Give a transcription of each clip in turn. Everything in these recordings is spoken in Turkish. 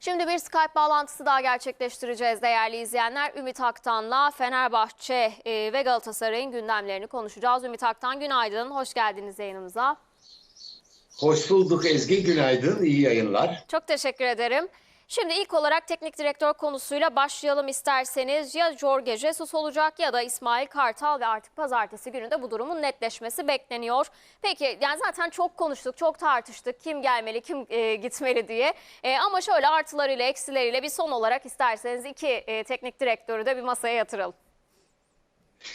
Şimdi bir Skype bağlantısı daha gerçekleştireceğiz değerli izleyenler. Ümit Aktan'la Fenerbahçe e, ve Galatasaray'ın gündemlerini konuşacağız. Ümit Aktan günaydın, hoş geldiniz yayınımıza. Hoş bulduk Ezgi, günaydın, iyi yayınlar. Çok teşekkür ederim. Şimdi ilk olarak teknik direktör konusuyla başlayalım isterseniz. Ya Jorge Jesus olacak ya da İsmail Kartal ve artık pazartesi günü de bu durumun netleşmesi bekleniyor. Peki yani zaten çok konuştuk, çok tartıştık kim gelmeli, kim e, gitmeli diye. E, ama şöyle artılarıyla eksileriyle bir son olarak isterseniz iki e, teknik direktörü de bir masaya yatıralım.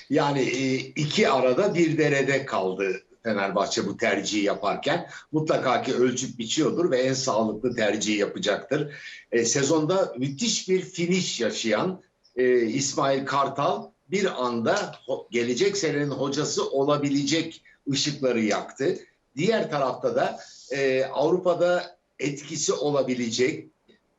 Yani e, iki arada bir derede kaldı Fenerbahçe bu tercihi yaparken. Mutlaka ki ölçüp biçiyordur ve en sağlıklı tercihi yapacaktır. E, sezonda müthiş bir finish yaşayan e, İsmail Kartal bir anda gelecek senenin hocası olabilecek ışıkları yaktı. Diğer tarafta da e, Avrupa'da etkisi olabilecek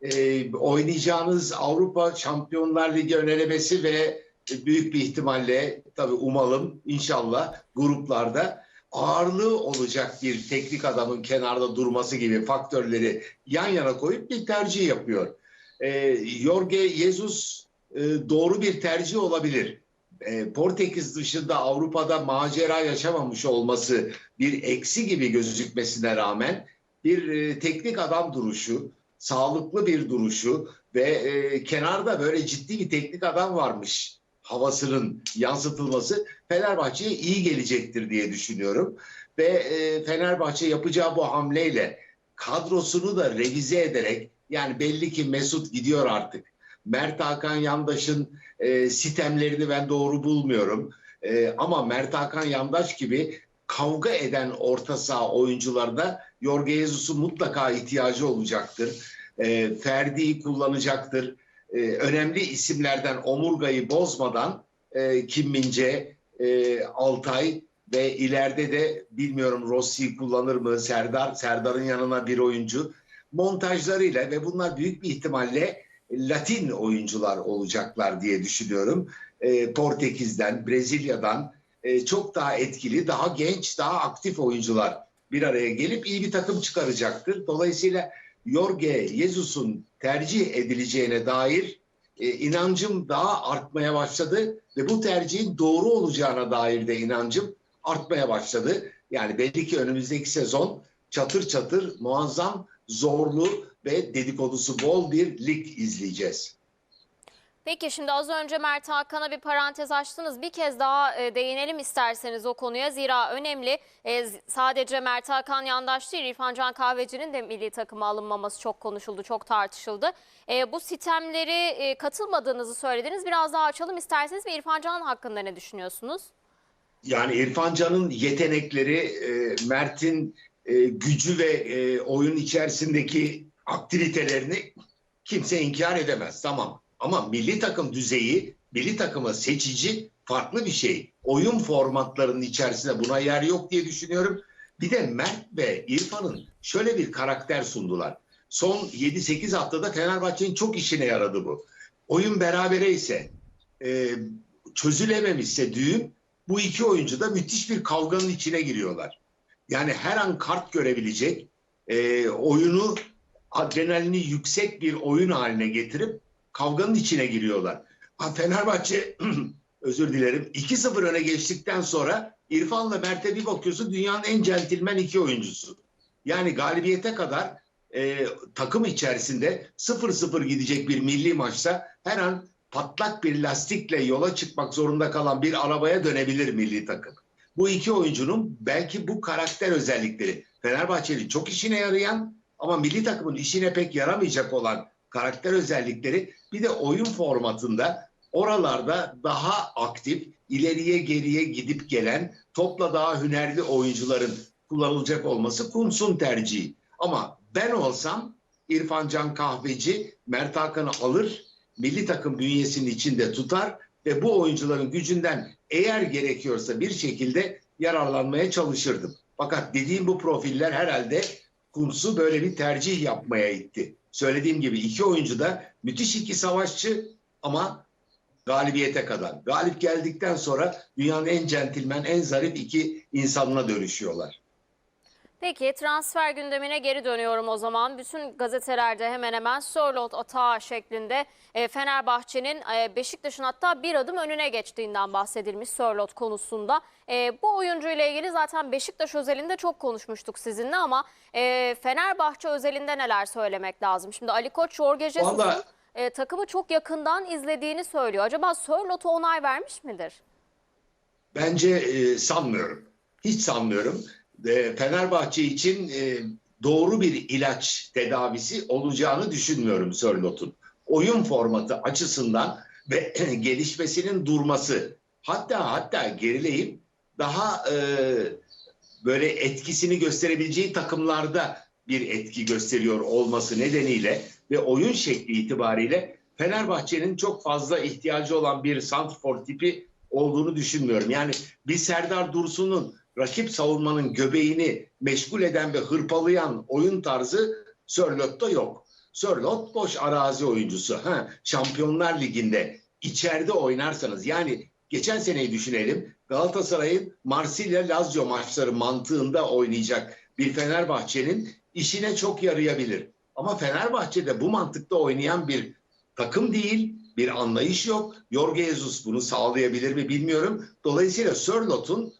e, oynayacağınız Avrupa Şampiyonlar Ligi önelemesi ve büyük bir ihtimalle tabii umalım inşallah gruplarda ağırlığı olacak bir teknik adamın kenarda durması gibi faktörleri yan yana koyup bir tercih yapıyor. E, Jorge Jesus e, doğru bir tercih olabilir. E, Portekiz dışında Avrupa'da macera yaşamamış olması bir eksi gibi gözükmesine rağmen bir e, teknik adam duruşu, sağlıklı bir duruşu ve e, kenarda böyle ciddi bir teknik adam varmış havasının yansıtılması Fenerbahçe'ye iyi gelecektir diye düşünüyorum. Ve e, Fenerbahçe yapacağı bu hamleyle kadrosunu da revize ederek yani belli ki Mesut gidiyor artık. Mert Hakan Yandaş'ın e, sistemlerini ben doğru bulmuyorum. E, ama Mert Hakan Yandaş gibi kavga eden orta saha oyuncularına Jorge Jesus'un mutlaka ihtiyacı olacaktır. E, Ferdi'yi kullanacaktır. E, önemli isimlerden omurgayı bozmadan e, Kim Mince, e, Altay ve ileride de bilmiyorum Rossi'yi kullanır mı Serdar, Serdar'ın yanına bir oyuncu montajlarıyla ve bunlar büyük bir ihtimalle Latin oyuncular olacaklar diye düşünüyorum. E, Portekiz'den, Brezilya'dan e, çok daha etkili, daha genç, daha aktif oyuncular bir araya gelip iyi bir takım çıkaracaktır. Dolayısıyla Jorge Jesus'un tercih edileceğine dair e, inancım daha artmaya başladı ve bu tercihin doğru olacağına dair de inancım artmaya başladı. Yani belli ki önümüzdeki sezon çatır çatır muazzam, zorlu ve dedikodusu bol bir lig izleyeceğiz. Peki şimdi az önce Mert Hakan'a bir parantez açtınız. Bir kez daha e, değinelim isterseniz o konuya. Zira önemli. E, sadece Mert Hakan yandaş değil, İrfan Can Kahveci'nin de milli takıma alınmaması çok konuşuldu, çok tartışıldı. E, bu sitemleri e, katılmadığınızı söylediniz. Biraz daha açalım isterseniz ve İrfan Can hakkında ne düşünüyorsunuz? Yani İrfan Can'ın yetenekleri, e, Mert'in e, gücü ve e, oyun içerisindeki aktivitelerini kimse inkar edemez. Tamam. Ama milli takım düzeyi, milli takımı seçici farklı bir şey. Oyun formatlarının içerisinde buna yer yok diye düşünüyorum. Bir de Mert ve İrfan'ın şöyle bir karakter sundular. Son 7-8 haftada Fenerbahçe'nin çok işine yaradı bu. Oyun berabere ise e, çözülememişse düğüm bu iki oyuncu da müthiş bir kavganın içine giriyorlar. Yani her an kart görebilecek, e, oyunu adrenalini yüksek bir oyun haline getirip kavganın içine giriyorlar. Ha, Fenerbahçe özür dilerim 2-0 öne geçtikten sonra İrfan'la Mert'e bir bakıyorsun dünyanın en centilmen iki oyuncusu. Yani galibiyete kadar e, takım içerisinde 0-0 gidecek bir milli maçta her an patlak bir lastikle yola çıkmak zorunda kalan bir arabaya dönebilir milli takım. Bu iki oyuncunun belki bu karakter özellikleri Fenerbahçe'nin çok işine yarayan ama milli takımın işine pek yaramayacak olan karakter özellikleri bir de oyun formatında oralarda daha aktif, ileriye geriye gidip gelen, topla daha hünerli oyuncuların kullanılacak olması Kuntz'un tercihi. Ama ben olsam İrfan Can Kahveci Mert Hakan'ı alır, milli takım bünyesinin içinde tutar ve bu oyuncuların gücünden eğer gerekiyorsa bir şekilde yararlanmaya çalışırdım. Fakat dediğim bu profiller herhalde Kuntz'u böyle bir tercih yapmaya itti. Söylediğim gibi iki oyuncu da müthiş iki savaşçı ama galibiyete kadar. Galip geldikten sonra dünyanın en centilmen, en zarif iki insanına dönüşüyorlar. Peki transfer gündemine geri dönüyorum o zaman. Bütün gazetelerde hemen hemen Sörloth atağı şeklinde e, Fenerbahçe'nin e, Beşiktaş'ın hatta bir adım önüne geçtiğinden bahsedilmiş Sörloth konusunda. E, bu oyuncuyla ilgili zaten Beşiktaş özelinde çok konuşmuştuk sizinle ama e, Fenerbahçe özelinde neler söylemek lazım? Şimdi Ali Koç, Jorge Jesus'un Vallahi- e, takımı çok yakından izlediğini söylüyor. Acaba Sörloth'a onay vermiş midir? Bence e, sanmıyorum. Hiç sanmıyorum. E, Fenerbahçe için e, doğru bir ilaç tedavisi olacağını düşünmüyorum Sörlot'un. Oyun formatı açısından ve gelişmesinin durması hatta hatta gerileyip daha e, böyle etkisini gösterebileceği takımlarda bir etki gösteriyor olması nedeniyle ve oyun şekli itibariyle Fenerbahçe'nin çok fazla ihtiyacı olan bir santrfor tipi olduğunu düşünmüyorum. Yani bir Serdar Dursun'un rakip savunmanın göbeğini meşgul eden ve hırpalayan oyun tarzı Sörlot'ta yok. Sörlot boş arazi oyuncusu. Ha, Şampiyonlar Ligi'nde içeride oynarsanız yani geçen seneyi düşünelim. Galatasaray'ın Marsilya Lazio maçları mantığında oynayacak bir Fenerbahçe'nin işine çok yarayabilir. Ama Fenerbahçe'de bu mantıkta oynayan bir takım değil, bir anlayış yok. Jorge Jesus bunu sağlayabilir mi bilmiyorum. Dolayısıyla Sörlot'un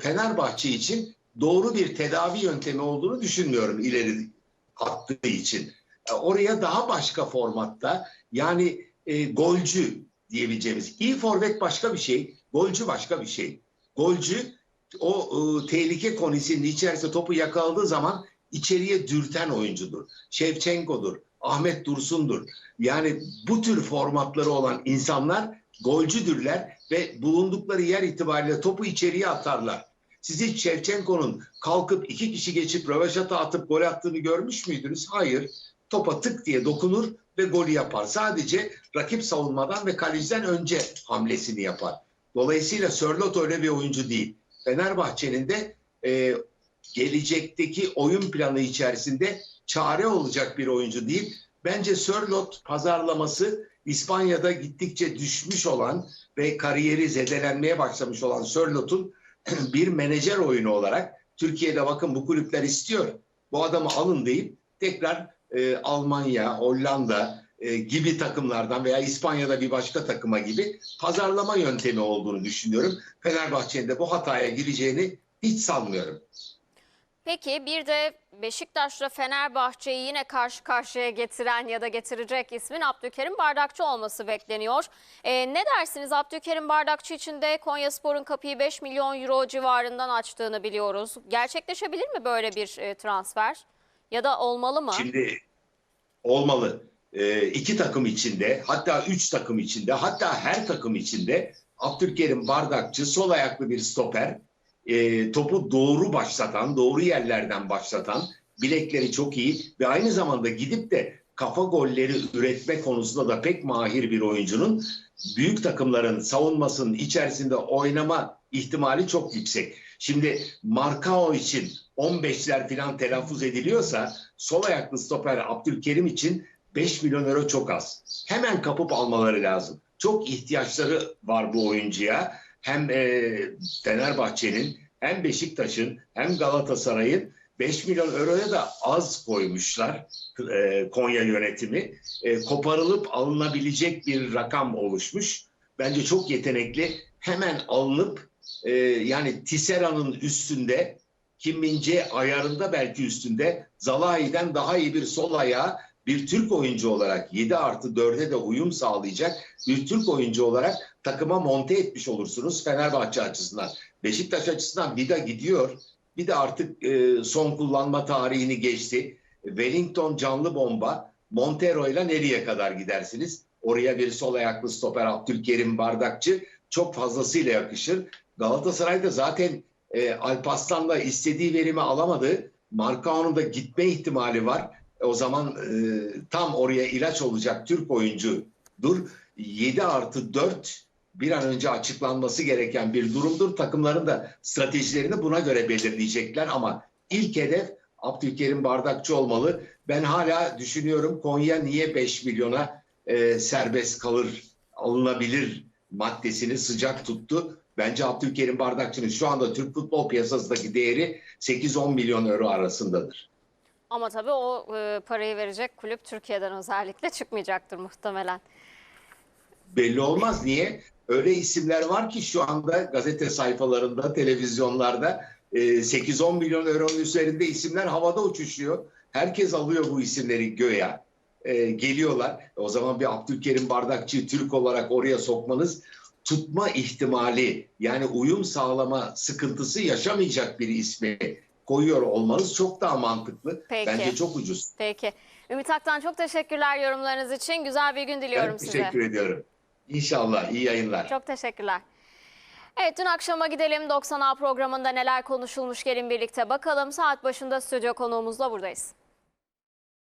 Fenerbahçe için doğru bir tedavi yöntemi olduğunu düşünmüyorum ileri attığı için. E, Oraya daha başka formatta yani e, golcü diyebileceğimiz. iyi forvet başka bir şey, golcü başka bir şey. Golcü o e, tehlike konisinin içerisinde topu yakaladığı zaman içeriye dürten oyuncudur. Şevçenko'dur, Ahmet Dursun'dur. Yani bu tür formatları olan insanlar golcüdürler ve bulundukları yer itibariyle topu içeriye atarlar. Siz hiç Şevçenko'nun kalkıp iki kişi geçip röveşata atıp gol attığını görmüş müydünüz? Hayır. Topa tık diye dokunur ve golü yapar. Sadece rakip savunmadan ve kaleciden önce hamlesini yapar. Dolayısıyla Sörlot öyle bir oyuncu değil. Fenerbahçe'nin de e, gelecekteki oyun planı içerisinde çare olacak bir oyuncu değil. Bence Sörlot pazarlaması İspanya'da gittikçe düşmüş olan ve kariyeri zedelenmeye başlamış olan Sörlot'un bir menajer oyunu olarak Türkiye'de bakın bu kulüpler istiyor. Bu adamı alın deyip tekrar e, Almanya, Hollanda e, gibi takımlardan veya İspanya'da bir başka takıma gibi pazarlama yöntemi olduğunu düşünüyorum. Fenerbahçe'nin de bu hataya gireceğini hiç sanmıyorum. Peki bir de Beşiktaş'la Fenerbahçe'yi yine karşı karşıya getiren ya da getirecek ismin Abdülkerim Bardakçı olması bekleniyor. Ee, ne dersiniz Abdülkerim Bardakçı için de Konyaspor'un kapıyı 5 milyon euro civarından açtığını biliyoruz. Gerçekleşebilir mi böyle bir e, transfer? Ya da olmalı mı? Şimdi olmalı. Ee, iki takım içinde hatta üç takım içinde hatta her takım içinde Abdülkerim Bardakçı sol ayaklı bir stoper e, topu doğru başlatan, doğru yerlerden başlatan, bilekleri çok iyi ve aynı zamanda gidip de kafa golleri üretme konusunda da pek mahir bir oyuncunun büyük takımların savunmasının içerisinde oynama ihtimali çok yüksek. Şimdi Markao için 15'ler falan telaffuz ediliyorsa sol ayaklı stoper Abdülkerim için 5 milyon euro çok az. Hemen kapıp almaları lazım. Çok ihtiyaçları var bu oyuncuya hem e, Fenerbahçe'nin hem Beşiktaş'ın hem Galatasaray'ın 5 milyon euroya da az koymuşlar e, Konya yönetimi. E, koparılıp alınabilecek bir rakam oluşmuş. Bence çok yetenekli. Hemen alınıp e, yani Tissera'nın üstünde Kim Min-jae ayarında belki üstünde Zalai'den daha iyi bir sol ayağı bir Türk oyuncu olarak 7 artı 4'e de uyum sağlayacak bir Türk oyuncu olarak takıma monte etmiş olursunuz Fenerbahçe açısından. Beşiktaş açısından Vida gidiyor. Bir de artık e, son kullanma tarihini geçti. Wellington canlı bomba. Montero ile nereye kadar gidersiniz? Oraya bir sol ayaklı stoper Abdülkerim Bardakçı çok fazlasıyla yakışır. Galatasaray'da zaten e, Alpaslan'la istediği verimi alamadı. Markao'nun da gitme ihtimali var. O zaman e, tam oraya ilaç olacak Türk oyuncudur. 7 artı 4 bir an önce açıklanması gereken bir durumdur. Takımların da stratejilerini buna göre belirleyecekler ama ilk hedef Abdülkerim Bardakçı olmalı. Ben hala düşünüyorum Konya niye 5 milyona e, serbest kalır, alınabilir maddesini sıcak tuttu. Bence Abdülkerim Bardakçı'nın şu anda Türk futbol piyasasındaki değeri 8-10 milyon euro arasındadır. Ama tabii o e, parayı verecek kulüp Türkiye'den özellikle çıkmayacaktır muhtemelen. Belli olmaz. Niye? Öyle isimler var ki şu anda gazete sayfalarında, televizyonlarda e, 8-10 milyon euronun üzerinde isimler havada uçuşuyor. Herkes alıyor bu isimleri göğe. E, geliyorlar. O zaman bir Abdülkerim Bardakçı Türk olarak oraya sokmanız tutma ihtimali yani uyum sağlama sıkıntısı yaşamayacak bir ismi koyuyor olmanız çok daha mantıklı. Peki. Bence çok ucuz. Peki. Ümit Aktan çok teşekkürler yorumlarınız için. Güzel bir gün diliyorum Ben size. teşekkür ediyorum. İnşallah iyi yayınlar. Çok teşekkürler. Evet dün akşama gidelim 90A programında neler konuşulmuş gelin birlikte bakalım. Saat başında stüdyo konuğumuzla buradayız.